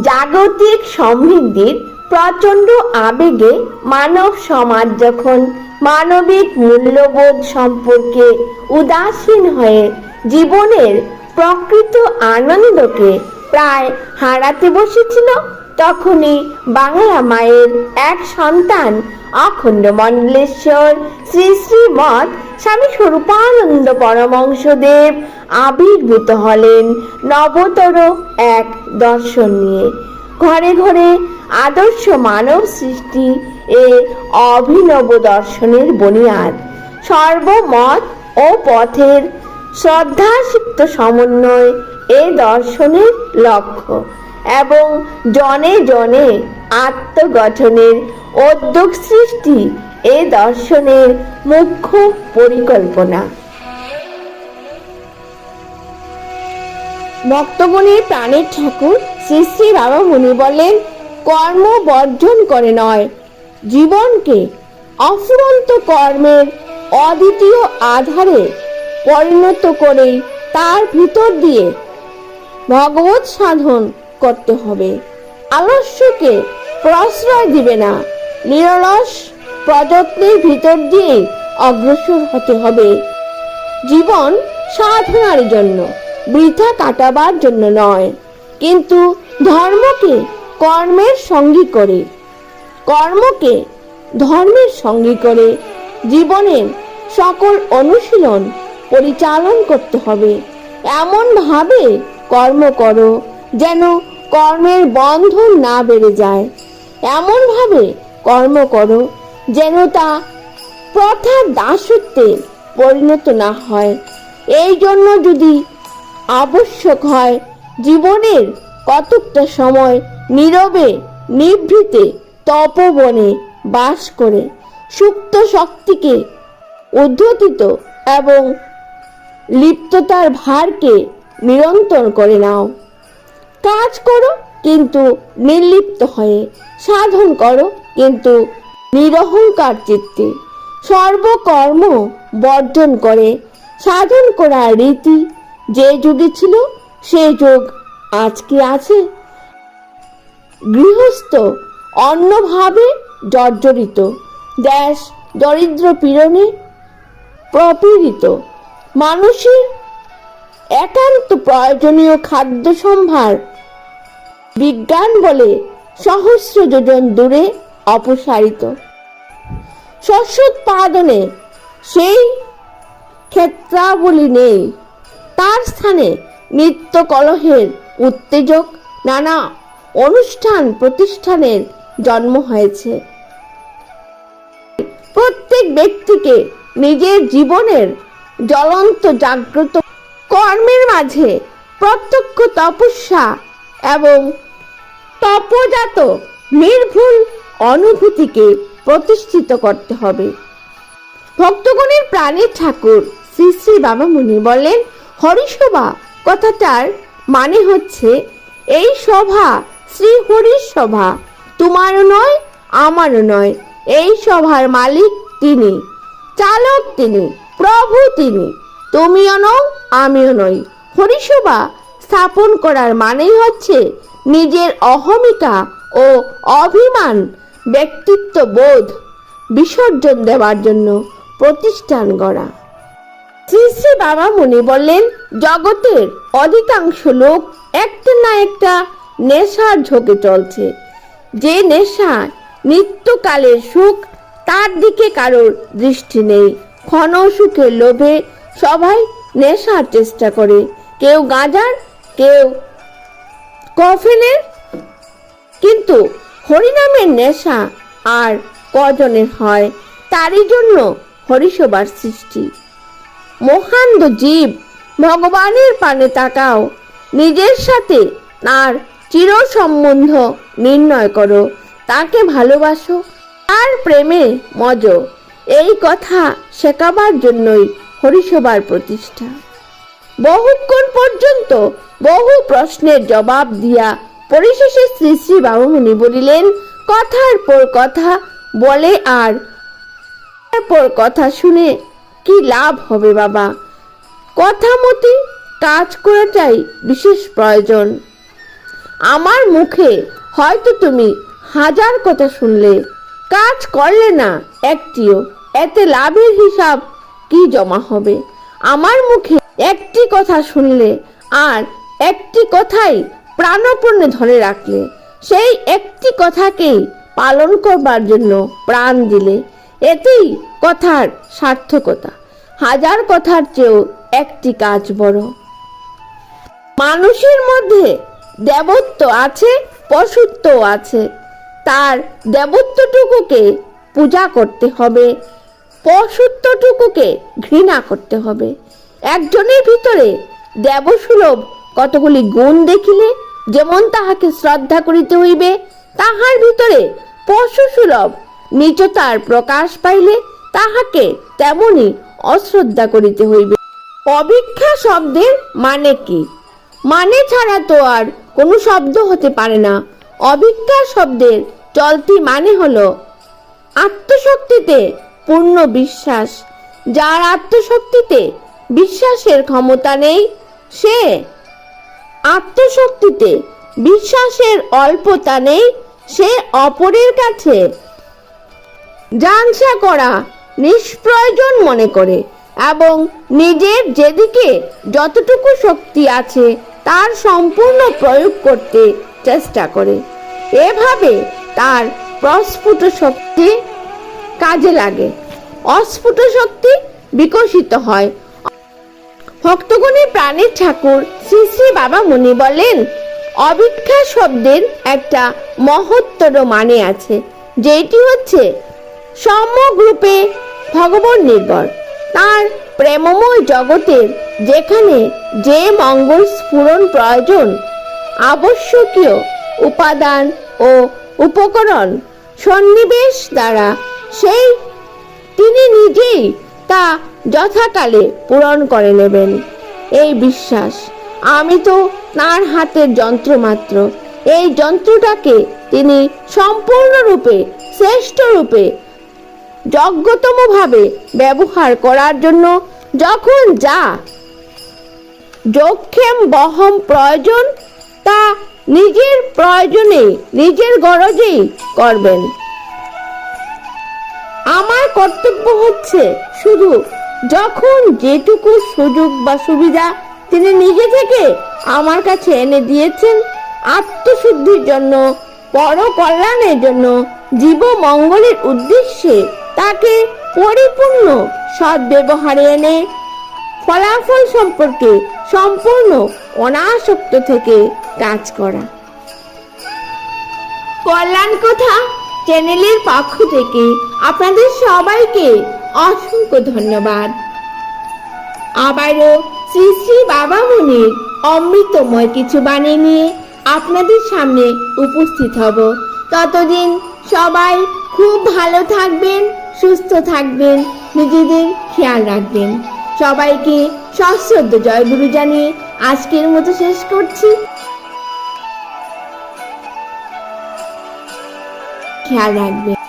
জাগতিক সমৃদ্ধির প্রচণ্ড আবেগে মানব সমাজ যখন মানবিক মূল্যবোধ সম্পর্কে উদাসীন হয়ে জীবনের প্রকৃত আনন্দকে প্রায় হারাতে বসেছিল তখনই বাংলা মায়ের এক সন্তান, অখণ্ড মণ্ডলেশ্বর শ্রী শ্রীমৎ স্বামী স্বরূপানন্দ পরমংশদেব আবির্ভূত হলেন নবতর এক দর্শন নিয়ে। ঘরে ঘরে আদর্শ মানব সৃষ্টি এ অভিনব দর্শনের বুনিয়াদ। সর্বমত ও পথের শ্রদ্ধাসিক্ত সমন্বয় এ দর্শনের লক্ষ্য। এবং জনে জনে আত্মগঠনের উদ্যোগ সৃষ্টি এ দর্শনের মুখ্য পরিকল্পনা। ভক্তগণের প্রাণের ঠাকুর শ্রী শ্রী বাবা মুনি বলেন কর্ম বর্জন করে নয়, জীবনকে অফুরন্ত কর্মের অদ্বিতীয় আধারে পরিণত করেই তার ভিতর দিয়ে ভগবত সাধন করতে হবে। আলস্যকে প্রশ্রয় দিবে না। নিরলস প্রযত্নের ভিতর দিয়ে অগ্রসর হতে হবে। জীবন সাধনার জন্য, বৃথা কাটাবার জন্য নয়। কিন্তু ধর্মকে কর্মের সঙ্গী করে। কর্মকে ধর্মের সঙ্গী করে জীবনের সকল অনুশীলন পরিচালন করতে হবে। এমন ভাবে কর্ম করো যেন কর্মের বন্ধন না বেড়ে যায়। এমন ভাবে কর্ম করো যেন তা প্রথার দাসত্বে পরিণত না হয়। এই জন্য যদি আবশ্যক হয়, জীবনের কতকটা সময় নীরবে নিভৃতে তপবনে বাস করে সুপ্ত শক্তিকে উদ্ধতিত এবং লিপ্ততার ভারকে নিরন্তর করে নাও। কাজ করো কিন্তু নির্লিপ্ত হয়ে, সাধন করো কিন্তু নিরহংকার চিত্তে। সর্বকর্ম বর্জন করে, সাধন করার রীতি যে যুগে ছিল, সে যুগ আজকে আছে? গৃহস্থ অন্যভাবে জর্জরিত, দেশ দরিদ্র পীড়নে প্রপীড়িত। মানুষের একান্ত প্রয়োজনীয় খাদ্য সম্ভার বিজ্ঞান বলে সহস্র যোজন দূরে অপসারিত। শস্য উৎপাদনে সেই ক্ষেত্রাবলী নেই। তার স্থানে নিত্য কলহের উত্তেজক, নানা অনুষ্ঠান প্রতিষ্ঠানের জন্ম হয়েছে। প্রত্যেক ব্যক্তিকে নিজের জীবনের জ্বলন্ত জাগ্রত কর্মের মাঝে প্রত্যক্ষ তপস্যা এবং তপজাত নির্ভুল অনুভূতিকে প্রতিষ্ঠিত করতে হবে। ভক্তগণের প্রাণের ঠাকুর শ্রী শ্রী বাবা মুনি বলেন হরিসভা কথাটার মানে হচ্ছে, এই সভা শ্রী হরির সভা, তোমারও নয়, আমারও নয়, এই সভার মালিক তিনি, চালক তিনি, প্রভু তিনি, তুমিও নও, আমিও নই। হরিসভা স্থাপন করার মানেই হচ্ছে নিজের অহমিকা ও অভিমান, ব্যক্তিত্ব বোধ বিসর্জন দেওয়ার জন্য প্রতিষ্ঠান গড়া। শ্রী শ্রী বাবা মুনি বললেন, জগতের অধিকাংশ লোক একটা না একটা নেশার ঝোঁকে চলছে। যে নেশা নিত্যকালের সুখ, তার দিকে কারোর দৃষ্টি নেই। ক্ষণ সুখের লোভে সবাই নেশার চেষ্টা করে। কেউ গাঁজার কেউ। কফিনের কিন্তু হরিনামের নেশা আর কজনের হয়, তারই জন্য হরিসভার সৃষ্টি। মহান্দ জীব ভগবানের পানে তাকাও, নিজের সাথে তার চির সম্বন্ধ নির্ণয় করো, তাকে ভালোবাসো আর প্রেমে মজ। এই কথা শেখাবার জন্যই হরিসভার প্রতিষ্ঠা। বহুক্ষণ পর্যন্ত বহু প্রশ্নের জবাব দিয়া পরিশেষে শ্রী শ্রী বাবুমণি বলিলেন, কথার পর কথা বলে আর। পর কথা শুনে কি লাভ হবে বাবা? কথা মতে কাজ করাটাই বিশেষ প্রয়োজন। আমার মুখে হয়তো তুমি হাজার কথা শুনলে, কাজ করলে না একটিও। এতে লাভের হিসাব কি জমা হবে? আমার মুখে একটি কথা শুনলে আর একটি কথাই প্রাণপণে ধরে রাখলে সেই একটি কথাকেই পালন করবার জন্য প্রাণ দিলে। এতেই কথার সার্থকতা। হাজার কথার চেয়েও একটি কাজ বড়। মানুষের মধ্যে দেবত্ব আছে পশুত্ব আছে। তার দেবত্বটুকুকে পূজা করতে হবে, পশুত্বটুকুকে ঘৃণা করতে হবে। একজনের ভিতরে দেবসুলভ কতগুলি গুণ দেখিলে যেমন তাহাকে শ্রদ্ধা করিতে হইবে, তাহার ভিতরে পশু সুলভ নিচতার প্রকাশ পাইলে তাহাকে তেমনি অশ্রদ্ধা করিতে হইবে। অভিক্ষা শব্দের মানে কি? মানে ছাড়া তো আর কোনো শব্দ হতে পারে না। অভিজ্ঞা শব্দের চলতি মানে হলো আত্মশক্তিতে পূর্ণ বিশ্বাস। যার আত্মশক্তিতে বিশ্বাসের ক্ষমতা নেই, সে আত্মশক্তিতে বিশ্বাসের অল্পতা নেই সে অপরের কাছে। জানসা করা নিষ্প্রয়োজন মনে করে এবং নিজের যেদিকে যতটুকু শক্তি আছে তার সম্পূর্ণ প্রয়োগ করতে চেষ্টা করে। এভাবে তার প্রস্ফুট শক্তি কাজে লাগে। অস্ফুট শক্তি বিকশিত হয় ভক্তগণের প্রাণের ঠাকুর শ্রী শ্রী বাবা মুনি বলেন অভিক্ষা শব্দের একটা মহত্তর মানে আছে, যেটি হচ্ছে সম্যক রূপে ভগবান নির্ভর। তার প্রেমময় জগতের যেখানে যে মঙ্গল স্ফুরণ প্রয়োজন, আবশ্যকীয় উপাদান ও উপকরণ সন্নিবেশ দ্বারা সেই তিনি নিজেই তা যথাকালে পূরণ করে নেবেন। এই বিশ্বাস, আমি তো তার হাতের যন্ত্র মাত্র এই যন্ত্রটাকে তিনি সম্পূর্ণরূপে শ্রেষ্ঠ রূপে যোগ্যতমভাবে ব্যবহার করার জন্য যখন যা যোগক্ষেম বহম প্রয়োজন, তা নিজের প্রয়োজনে, নিজের গরজেই করবেন। আমার কর্তব্য হচ্ছে শুধু যখন যেটুকু সুযোগ বা সুবিধা তিনি নিজে থেকে আমার কাছে এনে দিয়েছেন, আত্মশুদ্ধির জন্য পর কল্যাণের জন্য জীব মঙ্গলের উদ্দেশ্যে তাকে পরিপূর্ণ সদ্ব্যবহারে এনে ফলাফল সম্পর্কে সম্পূর্ণ অনাসক্ত থেকে কাজ করা। কল্যাণ কথা চ্যানেলের পক্ষ থেকে আপনাদের সবাইকে অসংখ্য ধন্যবাদ। আবারও শ্রী শ্রী বাবা মনির অমৃতময় কিছু বাণী নিয়ে আপনাদের সামনে উপস্থিত হব। ততদিন সবাই খুব ভালো থাকবেন, সুস্থ থাকবেন, নিজেদের খেয়াল রাখবেন। সবাইকে সশ্রদ্ধ জয়গুরু জানিয়ে আজকের মতো শেষ করছি। খেয়াল রাখবেন।